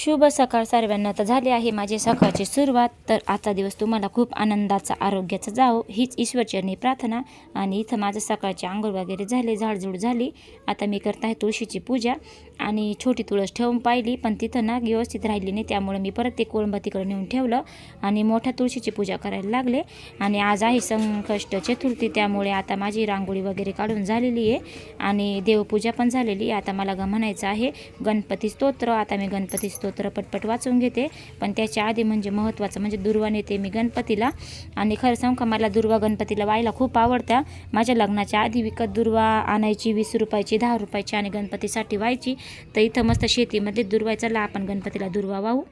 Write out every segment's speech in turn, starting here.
शुभ सकाळ सर्वांना तर झाली आहे माझी सकाळची सुरुवात. तर आजचा दिवस तुम्हाला खूप आनंदाचा आरोग्याचा जावो हीच ईश्वरचरणी प्रार्थना. आणि इथं माझं सकाळची आंघोळ वगैरे झाले झाडझूड झाली. आता मी करत आहे तुळशीची पूजा. आणि छोटी तुळस ठेवून पाहिली पण तिथं ना व्यवस्थित राहिली नाही त्यामुळे मी परत ते कोळंबा नेऊन ठेवलं. आणि मोठ्या तुळशीची पूजा करायला लागले. आणि आज आहे संकष्ट चतुर्थी त्यामुळे आता माझी रांगोळी वगैरे काढून झालेली आहे. आणि देवपूजा पण झालेली आहे. आता मला ग म्हणायचं आहे गणपती स्तोत्र. आता मी गणपती स्तोत्र पटपट वाचून घेते. पण त्याच्या आधी म्हणजे महत्त्वाचं म्हणजे दुर्वा नेते मी गणपतीला आणि खरं सांग का मला दुर्वा गणपतीला व्हायला खूप आवडत्या माझ्या लग्नाच्या आधी विकत दुर्वा आणायची वीस रुपयाची दहा रुपयाची आणि गणपतीसाठी व्हायची. तर इथं मस्त शेतीमध्ये दुर्वायचा चला आपण गणपतीला दुर्वा वाहू.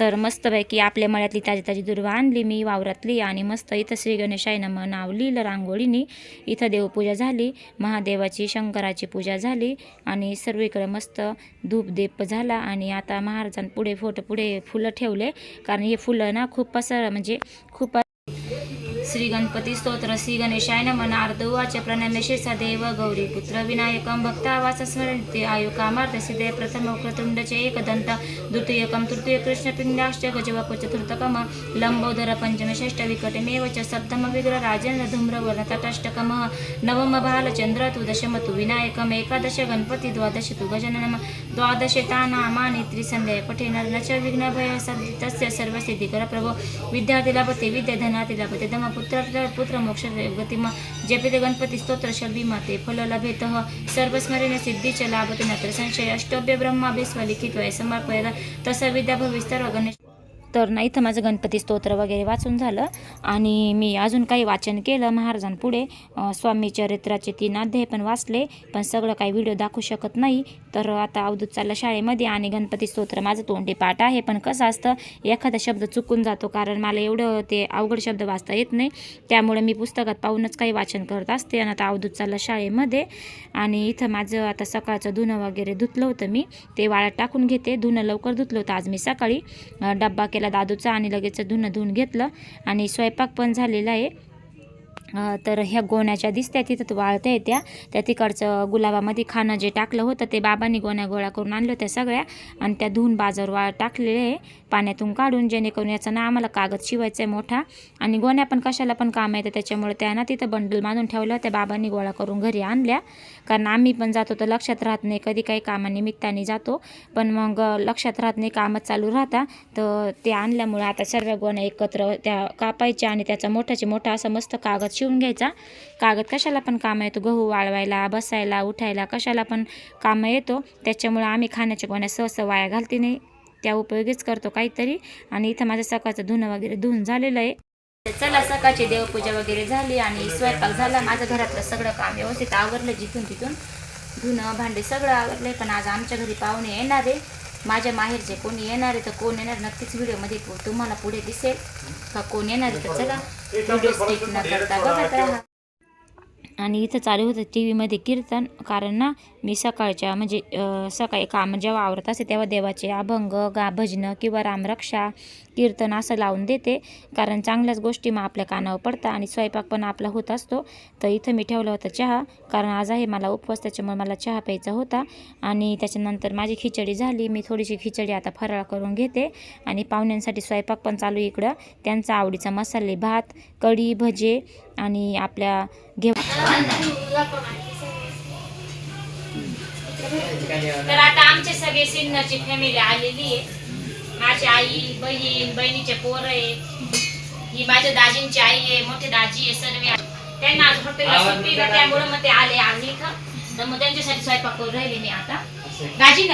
तर मस्तपैकी आपल्या मळ्यातली ताजी ताजी दुर्वा आणली मी वावरातली आणि मस्त इथं श्री गणेशाईनं मग नाव लिहिलं रांगोळीनी. इथं देवपूजा झाली महादेवाची शंकराची पूजा झाली आणि सर्वीकडे मस्त धूप दीप झाला आणि आता महाराजांपुढे फोटो पुढे फुलं ठेवले. कारण हे फुलं ना खूप पसर म्हणजे खूप श्री गणपती स्तोत्र श्री गणेशाय नम नारदुवाच प्रणमेशे देव गौरी पुत्र विनायकं भक्तावास स्मरणते आयु कामार्थ सिद्धे प्रथम क्रतुंडचे एकदंत द्वितीयकं तृतीय कृष्णपिंडाश्च गजवक चतुर्थकम लंबोदर पंचम षष्ठ विकटमेव च सप्तम विग्रह राजेंद्र धूम्रवर्ण तटष्टकम नवम बालचंद्र तु दशम तु विनायकम एकादश गणपती द्वादश तु गजननम द्वादश तानामानि त्रिसंध्या पठे न च विघ्नभय तस्य सर्वसिद्धिकर प्रभो विद्यार्थी लाभते दम પુત્ર પુત્ર મોક્ષ ગતિમાં જે પિતે ગણપતિ સ્તોત્ર શલ્બીમાં તે ફલો લભેત. સર્વસ્મરીને સિદ્ધિ ચ લાભત નત્ર સંશય અષ્ટભ્ય બ્રહ્મા વિશ્વ લિખિત હોય સમર્પયત. તસર્વિદ્યા ભવિસ્તર ગણેશ तर ना इथं माझं गणपती स्तोत्र वगैरे वाचून झालं. आणि मी अजून काही वाचन केलं महाराजांपुढे. स्वामी चरित्राचे तीन अध्याय पण वाचले पण सगळं काही व्हिडिओ दाखवू शकत नाही. तर आता अवधूत चाललं शाळेमध्ये आणि गणपती स्तोत्र माझं तोंडी पाठ आहे पण कसं असतं एखादा शब्द चुकून जातो कारण मला एवढं ते अवघड शब्द वाचता येत नाही. त्यामुळे मी पुस्तकात पाहूनच काही वाचन करत असते. आणि आता अवधूत चाललं शाळेमध्ये. आणि इथं माझं आता सकाळचं धुणं वगैरे धुतलं होतं मी. ते वाळत टाकून घेते. धुणं लवकर धुतलं होतं आज मी सकाळी. डब्बा केला दादूचा आणि लगेच धुणं धुवून घेतलं. आणि स्वयंपाक पण झालेला आहे. तर ह्या गोण्याच्या दिसत्या तिथं वाळत्या येत्या त्या. तिकडचं गुलाबामध्ये खाणं जे टाकलं होतं ते बाबांनी गोण्या गोळा करून आणलं होत्या सगळ्या. आणि त्या धुवून बाजार वाळ टाकलेले आहे पाण्यातून काढून जेणेकरून याचा ना आम्हाला कागद शिवायचा आहे मोठा. आणि गोण्या पण कशाला पण काम येतं त्याच्यामुळे त्या ना तिथं बंडल बांधून ठेवलं होत्या बाबांनी गोळा करून घरी आणल्या. कारण आम्ही पण जातो तर लक्षात राहत नाही कधी काही कामानिमित्ताने जातो. पण मग लक्षात राहत नाही कामच चालू राहता. तर ते आणल्यामुळे आता सर्व गोण्या एकत्र त्या कापायच्या आणि त्याचा मोठाचे मोठा असा मस्त कागद शिव शिवून घ्यायचा. कागद कशाला पण कामं येतो. गहू वाळवायला बसायला उठायला कशाला पण कामं येतो. त्याच्यामुळं आम्ही खाण्याच्या गोण्या सहसा वाया घालते नाही. त्या उपयोगीच करतो काहीतरी. आणि इथं माझं सकाळचं धुणं वगैरे धुवून झालेलं आहे. चला सकाळची देवपूजा वगैरे झाली आणि स्वयंपाक झाला. माझं घरातलं सगळं काम व्यवस्थित आवरलं जिथून तिथून. धुणं भांडे सगळं आवरलं पण आज आमच्या घरी पाहुणे येणार आहे. माझ्या माहेरचे कोणी येणार आहे तर कोण येणार? नक्कीच व्हिडिओमध्ये तुम्हाला पुढे दिसेल. का कोण येणार आहे तर चला. व्हिडिओ स्किप न करता बघत राहा. आणि इथं चालू होतं टी व्हीमध्ये कीर्तन. कारण ना मी सकाळच्या म्हणजे सकाळी काम जेव्हा आवरत असते तेव्हा देवाचे अभंग गा भजनं किंवा रामरक्षा कीर्तन असं लावून देते. कारण चांगल्याच गोष्टी मग आपल्या कानावर पडतात आणि स्वयंपाक पण आपला होत असतो. तर इथं मी ठेवलं होतं चहा. कारण आज आहे मला उपवास त्याच्यामुळे मला चहा प्यायचा होता. आणि त्याच्यानंतर माझी खिचडी झाली. मी थोडीशी खिचडी आता फराळ करून घेते. आणि पाहुण्यांसाठी स्वयंपाक पण चालू इकडं. त्यांचा आवडीचा मसाले भात कढी भजे आणि आपल्या घेऊ तर आता आमचे सगळे सिन्नरची फॅमिली आलेली आहे. माझी आई बहीण बहिणीचे पोर आहे. ही माझ्या दाजींची आई आहे मोठे दाजी आहे सर्व. त्यांना आज हॉटेलला सुट्टी त्यामुळे मग ते आले आले इथं. तर मग त्यांच्यासाठी स्वयंपाक करून राहिले मी आता. दाजी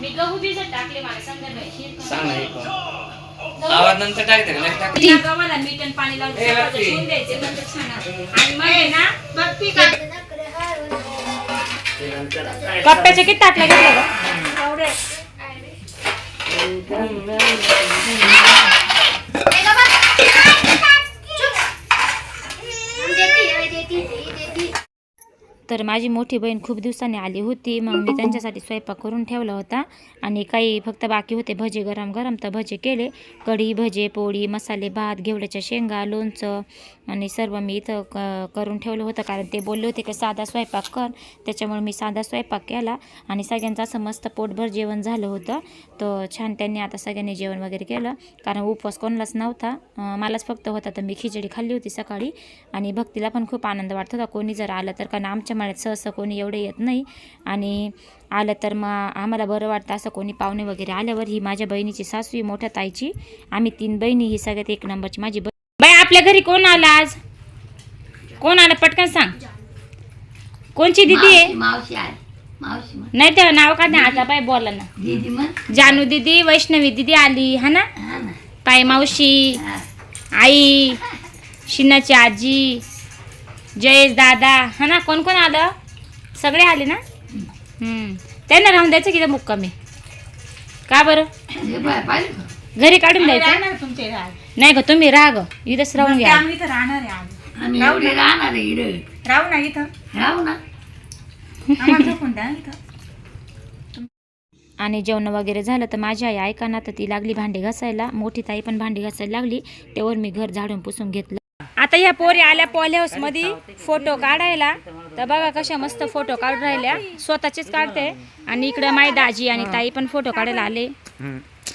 मी गहू भिजत टाकले मला संध्याकाळी आवाज नंतर टाकते का लगेच टाकते या गव्हाला मीठ आणि पाणी लावून ए, सकाळचं. शिवून द्यायचे म्हणजे छान आहे. आणि मग आहे ना बघती का कप्प्याचे किती टाकलं घेतलं गं? तर तर माझी मोठी बहीण खूप दिवसांनी आली होती. मग मी त्यांच्यासाठी स्वयंपाक करून ठेवला होता. आणि काही फक्त बाकी होते. भजे गरम गरम तर भजे केले. कढी भजे पोळी मसाले भात घेवड्याच्या शेंगा लोणचं आणि सर्व मी इथं क करून ठेवलं होतं. कारण ते बोलले होते की साधा स्वयंपाक कर. त्याच्यामुळे मी साधा स्वयंपाक केला. आणि सगळ्यांचं असं मस्त पोटभर जेवण झालं होतं. तर छान त्यांनी आता सगळ्यांनी जेवण वगैरे केलं. कारण उपवास कोणालाच नव्हता. मलाच फक्त होता. तर मी खिचडी खाल्ली होती सकाळी. आणि भक्तीला पण खूप आनंद वाटत होता. कोणी जर आलं तर. कारण आमच्या मळ्यात सहसं कोणी एवढे येत नाही. आणि आलं तर मग आम्हाला बरं वाटतं असं कोणी पाहुणे वगैरे आल्यावर ही माझ्या बहिणीची सासू मोठ्या ताईची. आम्ही तीन बहिणी ही सगळ्यात एक नंबरची माझी बाई आपल्या घरी कोण आला आज? कोण आलं? पटकन सांग. कोणची दिदी आहे? मावशी मावशी आहे. मावशी म्हण. नाही तेव्हा नाव का नाही आता बाय बोला ना. दीदी म्हण. जानू दिदी वैष्णवी दिदी आली हा ना? हा ना. ताई मावशी हा. आई शिनाची आजी जयेश दादा हा ना? कोण कोण आलं? सगळे आले ना? हम्म. त्यांना राहून द्यायचं की मुक्कामी? का बरं? घरी काढून द्यायचं? तुमचे नाही ग तुम्ही राहा ग. इथंच राहून घ्या. आम्ही इथं राहणार आहे आम्ही आम्ही एवढे राहणार आहे इकडे राहू ना इथं. राहू ना. आम्हाला झोपून द्या इथं. आणि जेवण वगैरे झालं तर माझी आई ऐका ना तर ती लागली भांडी घासायला. मोठी ताई पण भांडी घासायला लागली. तेव्हा मी घर झाडून पुसून घेतलं. आता ह्या पोरी आल्या पॉली हाऊसमध्ये फोटो काढायला. तर बघा कशा मस्त फोटो काढून राहिल्या. स्वतःचेच काढते. आणि इकडं माय दाजी आणि ताई पण फोटो काढायला आले.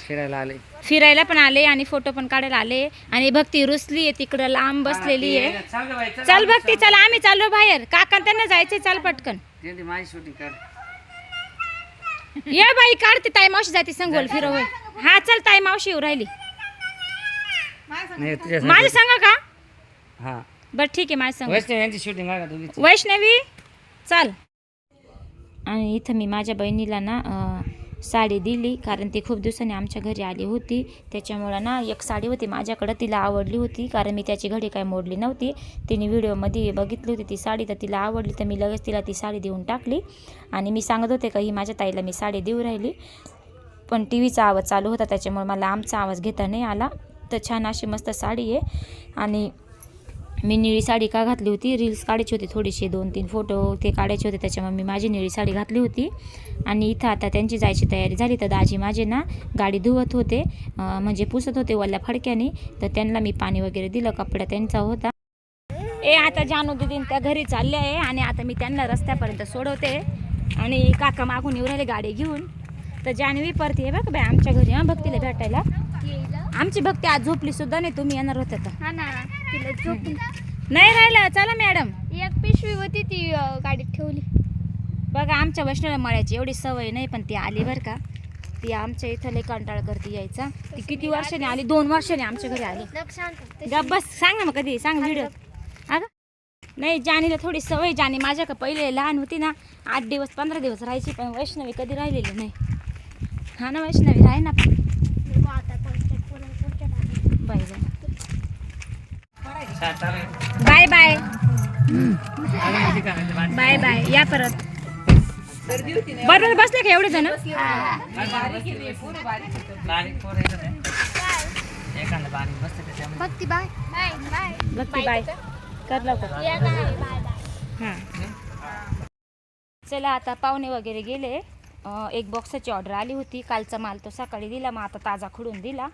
फिरायला आले. फिरायला पण आले आणि फोटो पण काढायला आले. आणि भक्ती रुसली आहे तिकडं लांब बसलेली आहे. चल भक्ती चल आम्ही चाललो बाहेर. काका त्यांना जायचंय चल पटकन. माझी ये बाई काढते ताई मावशी जाते संगोल फिरव. हा चल ताई मावशी येऊ राहिली. माझ्या सांगा का? हा. बरं ठीक आहे माझ्या सांग. वैष्णव यांची शूटिंग आहे का तुम्ही वैष्णवी चाल. आणि इथं मी माझ्या बहिणीला ना अं, साडी दिली कारण ती खूप दिवसांनी आमच्या घरी आली होती. त्याच्यामुळं ना एक साडी होती माझ्याकडं तिला आवडली होती कारण मी त्याची घडी काय मोडली नव्हती. तिने व्हिडिओमध्ये बघितली होती ती साडी तर तिला आवडली तर मी लगेच तिला ती साडी देऊन टाकली. आणि मी सांगत होते का ही माझ्या ताईला मी साडी देऊ राहिली. पण टी व्हीचा आवाज चालू होता त्याच्यामुळे मला आमचा आवाज घेता नाही आला. तर छान अशी मस्त साडी आहे. आणि मी निळी साडी का घातली होती? रील्स काढायची होती थोडीशी दोन तीन फोटो ते काढायचे होते. त्याच्यामुळे मी माझी निळी साडी घातली होती. आणि इथं आता त्यांची जायची तयारी झाली. तर दाजी माझे ना गाडी धुवत होते म्हणजे पुसत होते वल्ल्या फडक्याने. तर त्यांना मी पाणी वगैरे दिलं कपडा त्यांचा होता. ए आता जानू दिदीन त्या घरी चालले आहे आणि आता मी त्यांना रस्त्यापर्यंत सोडवते. आणि काका मागून येऊ राहिले गाडी घेऊन. तर जान्हवी परती आहे बघ बाय आमच्या घरी हां भक्तीला भेटायला. आमची भक्ती आज झोपली सुद्धा नाही तुम्ही येणार होते तर. हा ना. तिला झोपून नाही राहिलं. चला मॅडम. एक पिशवी होती ती अं, गाडीत ठेवली. बघा आमच्या वैष्णव मळ्याची एवढी सवय नाही पण ती आली बरं का. ती आमच्या इथं लय कंटाळ करते यायचा. ती किती वर्षांनी आली. दोन वर्षांनी आमच्या घरी आली. लक्षात गप बस सांग ना मग कधी सांग व्हिडिओ अगं नाही जानीला थोडी सवय. जानी माझ्या का पहिले लहान होती ना आठ दिवस पंधरा दिवस राहायची पण वैष्णवी कधी राहिलेली नाही. हा ना वैष्णवी राही ना पण आता. Bye bye bye bye. Bye bye. या परत. बरोबर बसले का एवढे जण? भक्ती बाय. बाय बाय बघते बाय. कर लवकर. या काय बाय बाय हां. चला आता पाहुणे वगैरे गेले. एक बॉक्साची ऑर्डर आली होती. कालचा माल तो सकाळी दिला मग आता ताजा खुडून दिला.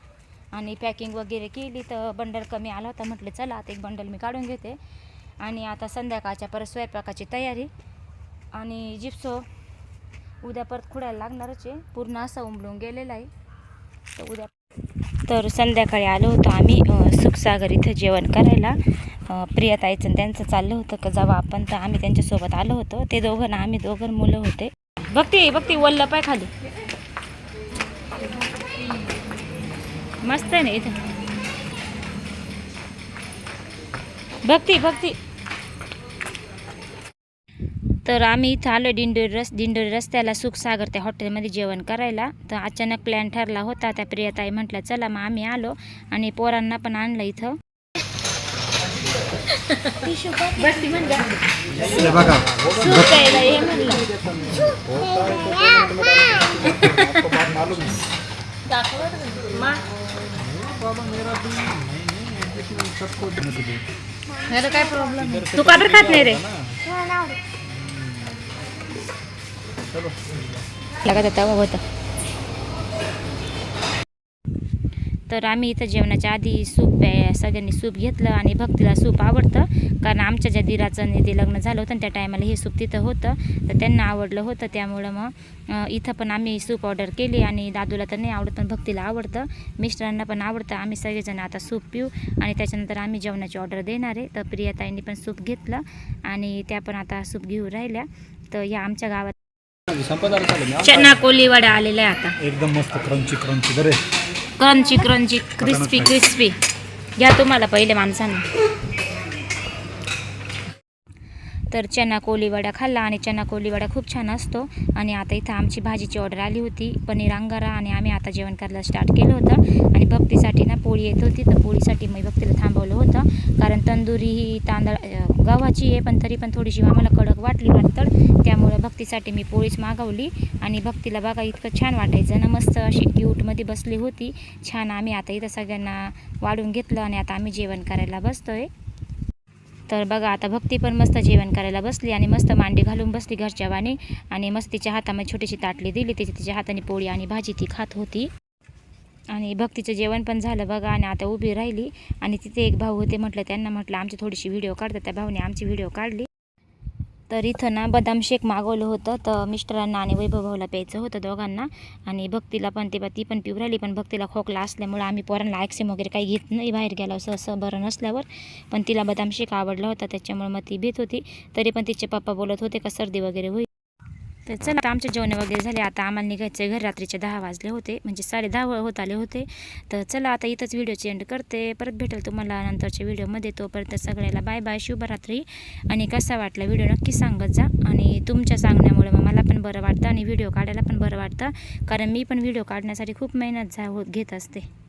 आणि पॅकिंग वगैरे केली तर बंडल कमी आला होता. म्हटलं चला आता एक बंडल मी काढून घेते. आणि आता संध्याकाळच्या परत स्वयंपाकाची तयारी. आणि जिप्सो उद्या परत खुडायला लागणारच आहे. पूर्ण असा उमलून गेलेला आहे. तर उद्या तर संध्याकाळी आलो होतो आम्ही सुखसागर इथं जेवण करायला. अ, प्रियाताईचं आणि त्यांचं चाललं होतं का जावं आपण. तर आम्ही त्यांच्यासोबत आलो होतो. ते दोघं ना आम्ही दोघं मुलं होते. बघते बघते वल्ल आहे खाली. मस्त आहे ना इथं. बघती बघती तर आम्ही इथं आलो दिंडोरी रस दिंडोरी रस्त्याला सुखसागर त्या हॉटेलमध्ये जेवण करायला. तर अचानक प्लॅन ठरला होता त्या प्रियताई म्हटलं चला मग आम्ही आलो आणि पोरांना पण आणलं इथं. याला काय प्रॉब्लेम आहे? तू का बरं खात नाही रे. मला का होता तर आम्ही इथं जेवणाच्या आधी सूप सगळ्यांनी सूप घेतलं आणि भक्तीला सूप आवडतं. कारण आमच्या ज्या दिराचं ते लग्न झालं होतं आणि त्या टायमाला हे सूप तिथं होतं. तर त्यांना आवडलं होतं. त्यामुळं मग इथं पण आम्ही सूप ऑर्डर केली आणि दादूला तर नाही आवडत पण भक्तीला आवडतं. मिस्टरांना पण आवडतं. आम्ही सगळेजण आता सूप पिऊ आणि त्याच्यानंतर आम्ही जेवणाची ऑर्डर देणार आहे. तर प्रियाताईंनी पण सूप घेतलं आणि त्या पण आता सूप घेऊ राहिल्या. तर या आमच्या गावात चना कोलीवाडा आलेला आहे आता. एकदम मस्त क्रंची क्रंची बरे. क्रंची क्रंची क्रिस्पी क्रिस्पी घ्या तुम्हाला पहिले माणसांना. तर चना कोलीवडा खाल्ला आणि चना कोलीवडा खूप छान असतो. आणि आता इथं आमची भाजीची ऑर्डर आली होती पनीर अंगारा आणि आम्ही आता जेवण करायला स्टार्ट केलं होतं. आणि भक्तीसाठी ना पोळी येत होती तर पोळीसाठी मी भक्तीला थांबवलं होतं. कारण तंदुरी ही तांदळ गव्हाची आहे पण तरी पण थोडीशी आम्हाला कडक वाटली वाटतं. त्यामुळं भक्तीसाठी मी पोळीच मागवली. आणि भक्तीला बघा इतकं छान वाटायचं ना मस्त अशी क्यूटमध्ये बसली होती. छान आम्ही आता इथं सगळ्यांना वाढून घेतलं आणि आता आम्ही जेवण करायला बसतोय. तर बघा आता भक्ती पण मस्त जेवण करायला बसली आणि मस्त मांडी घालून बसली घरच्या वाणी आणि मस्त तिच्या हातामध्ये छोटीशी ताटली दिली. तिची तिच्या हाताने पोळी आणि भाजी ती खात होती. आणि भक्तीचं जेवण पण झालं बघा आणि आता उभी राहिली. आणि तिथे एक भाऊ होते म्हटलं त्यांना म्हटलं आमची थोडीशी व्हिडिओ काढतात त्या भाऊने आमची व्हिडिओ काढली. तर इथं ना बदाम शेक मागवलं होतं. तर मिस्टरांना आणि वैभवभाऊला प्यायचं होतं दोघांना. आणि भक्तीला पण ते ती पण पिऊ राहिली. पण भक्तीला खोकला असल्यामुळं आम्ही पोरांना आयक्सिम वगैरे काही घेत नाही बाहेर गेलं असं असं बरं नसल्यावर. पण तिला बदाम शेक आवडला होता. त्याच्यामुळे मग ती भीत होती. तरी पण तिचे पप्पा बोलत होते का सर्दी वगैरे होईल. तर चला आता आमचे जेवण वगैरे झाले. आता आम्हाला निघायचं घर. रात्रीचे दहा वाजले होते. म्हणजे साडे दहा होत आले होते. तर चला आता इथंच व्हिडिओची एंड करते. परत भेटेल तुम्हाला नंतरच्या व्हिडिओमध्ये. तोपर्यंत सगळ्याला बाय बाय शुभरात्री. आणि कसा वाटला व्हिडिओ नक्की सांगत जा. आणि तुमच्या सांगण्यामुळे मग मला पण बरं वाटतं. आणि व्हिडिओ काढायला पण बरं वाटतं. कारण मी पण व्हिडिओ काढण्यासाठी खूप मेहनत जा होत घेत असते.